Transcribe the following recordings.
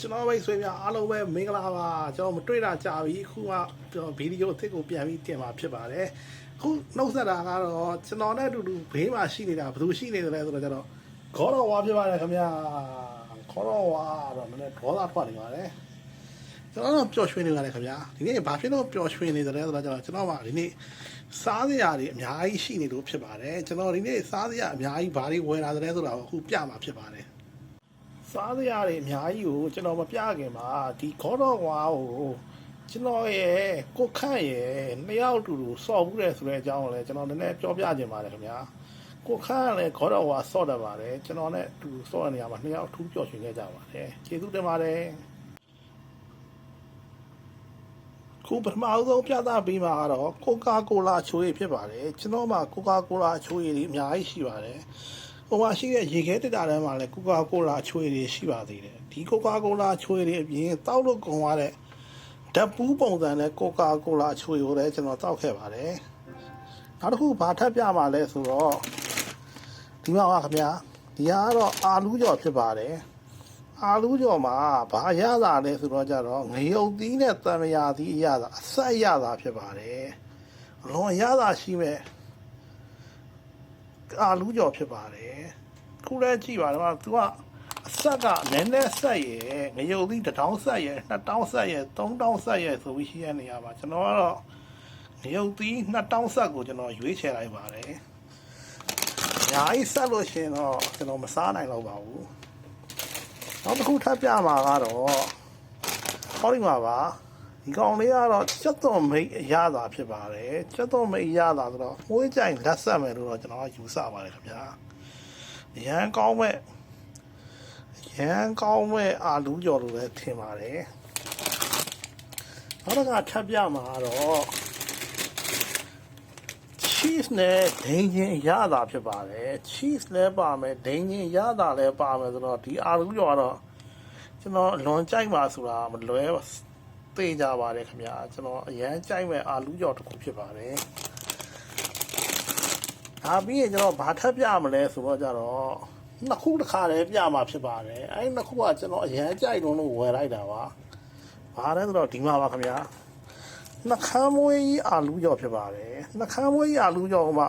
ကျွန်တော်ပဲဆွေးပြအားလုံးပဲမင်္ဂလာပါကျွန်တော်မတွေ့တာကြာပြီအခုမှကျွန်တော်ဗီဒီယိုအသစ်ကိုပြန်ပြီးတင်มาဖြစ်ပါတယ်အခုနှုတ်ဆက်တာကတော့ကျွန်တော်နဲ့အတူတူဘေးမှာရှိနေတာဘယ်သူရှိနေတယ်လဲဆိုတော့ကျွန်တော်ခေါ်တော်ဝါဖြစ်ပါတယ်ခင်ဗျာခေါ်တော်ဝါတော့နည်းနည်းဒေါသထွက်နေပါတယ်ကျွန်တော်တော့ပျော်ရွှင်နေပါတယ်ခင်ဗျာဒီနေ့ဘာဖြစ်လို့ပျော်ရွှင်နေတယ်လဲဆိုတော့ကျွန်တော်ကျွန်တော်ကဒီနေ့စားစရာတွေအများကြီးရှိနေလို့ဖြစ်ပါတယ်ကျွန်တော်ဒီနေ့စားစရာအများကြီးဘာတွေဝယ်လာတယ်လဲဆိုတာကိုအခုပြမှာဖြစ်ပါတယ် စားစရာတွေအများကြီးကိုကျွန်တော်မပြခင်မှာဒီခေါတော့ကွာကိုကျွန်တော်ရဲ့ကိုခန့်ရဲ့နှစ်ယောက်တူတူစော့ဘူးတယ်ဆိုတဲ့အကြောင်းကိုလည်းကျွန်တော်နည်းနည်းပြောပြခြင်းပါတယ်ခင်ဗျာကိုခန့်ကလည်းခေါတော့ကွာစော့တယ်ပါတယ်ကျွန်တော်နဲ့အတူစော့တဲ့နေရာမှာနှစ်ယောက်အထူးပျော်ရွှင်ခဲ့ကြပါတယ်ကျေးဇူးတင်ပါတယ်ခုပထမအဆုံးပြသပေးမှာကတော့ကိုကာကိုလာချိုးရည်ဖြစ်ပါတယ်ကျွန်တော်မှာကိုကာကိုလာချိုးရည်တွေအများကြီးရှိပါတယ် ဟိုမှာရှိတဲ့ရေခဲတက်တာထဲမှာလည်းကိုကာကိုလာချွေတွေရှိပါသေးတယ်ဒီကိုကာကိုလာချွေတွေအပြင်တောက်လို့ကုန်သွားတဲ့ဓာတ်ပူးပုံစံနဲ့ကိုကာကိုလာချွေကိုလည်းကျွန်တော်တောက်ခဲ့ပါတယ်နောက်တစ်ခုဘာထပ်ပြမှာလဲဆိုတော့ဒီမှာပါခင်ဗျာဒီဟာကတော့အာလူးကြော်ဖြစ်ပါတယ်အာလူးကြော်မှာဘာရတာလဲဆိုတော့ကြတော့ငရုတ်သီးနဲ့တံမယာသီးအရသာအဆက်ရတာဖြစ်ပါတယ်အလွန်ရတာရှိမဲ့ အာလူးကြော်ဖြစ်ပါတယ်ခုလဲကြည့်ပါတော့သူကအဆက်ကနည်းနည်းဆက်ရယ်ငရုတ်သီးတစ်တောင်းဆက်ရယ်နှစ်တောင်းဆက်ရယ်သုံးတောင်းဆက်ရယ်ဆိုပြီးရှိရနေရပါကျွန်တော်ကတော့ငရုတ်သီးနှစ်တောင်းဆက်ကိုကျွန်တော်ရွေးချယ်လိုက်ပါတယ်ညာအိဆက်လို့ရှရင်တော့ကျွန်တော်မစားနိုင်တော့ပါဘူးနောက်တစ်ခုထပ်ပြမှာကတော့ဟောဒီမှာပါ ဒီကောင်လေးကတော့ချက်သွန်မိတ်အရသာဖြစ်ပါတယ်ချက်သွန်မိတ်အရသာဆိုတော့မွေးကြိုင်လက်ဆက်မယ်လို့တော့ကျွန်တော်ကယူဆပါတယ်ခင်ဗျာအရန်ကောင်းမဲ့အရန်ကောင်းမဲ့အာလူးကြော်လို့လည်းထင်ပါတယ်နောက်တစ်ခါထပ်ပြမှာကတော့ cheese နဲ့ဒိန်းချင်းအရသာဖြစ်ပါတယ် cheese လည်းပါမယ်ဒိန်းချင်းအရသာလည်းပါမယ်ဆိုတော့ဒီအာလူးကြော်ကတော့ကျွန်တော်အလွန်ကြိုက်ပါဆိုတာမလွဲ သိကြပါတယ်ခင်ဗျာကျွန်တော်အရန်ကြိုက်မဲ့အာလူးကြော်တစ်ခုဖြစ်ပါတယ်ဒါပြီးရင်ကျွန်တော်ဘာထပ်ပြမလဲဆိုတော့ကြတော့နှစ်ခုတစ်ခါတည်းပြမှာဖြစ်ပါတယ်အဲဒီနှစ်ခုကကျွန်တော်အရန်ကြိုက်လုံးလို့ဝယ်လိုက်တာပါဘာလဲဆိုတော့ဒီမှာပါခင်ဗျာနှခမ်းမွေးကြီးအာလူးကြော်ဖြစ်ပါတယ်နှခမ်းမွေးကြီးအာလူးကြော်ကမှ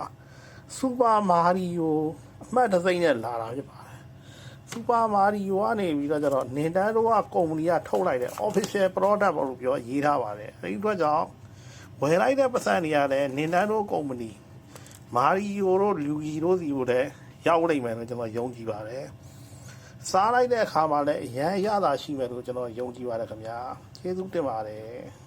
စူပါမာရီယိုအမှတ်တစ်စိမ့်နဲ့လာတာဖြစ်ပါတယ် စူပါမာရီယိုကနေပြီးတော့ကျတော့ Nintendo ကကုမ္ပဏီကထုတ်လိုက်တဲ့ official product ပေါ့လို့ပြောရေးထားပါတယ်အဲဒီအတွက်ကြောင့်ဝယ်လိုက်တဲ့ပတ်စံတွေကလည်း Nintendo ကုမ္ပဏီမာရီယိုတို့လူဂီတို့စီကိုလည်းရောက်လိမ့်မယ်လို့ကျွန်တော်ယုံကြည်ပါတယ်စားလိုက်တဲ့အခါမှာလည်းအရန်ရတာရှိမယ်လို့ကျွန်တော်ယုံကြည်ပါတယ်ခင်ဗျာကျေးဇူးတင်ပါတယ်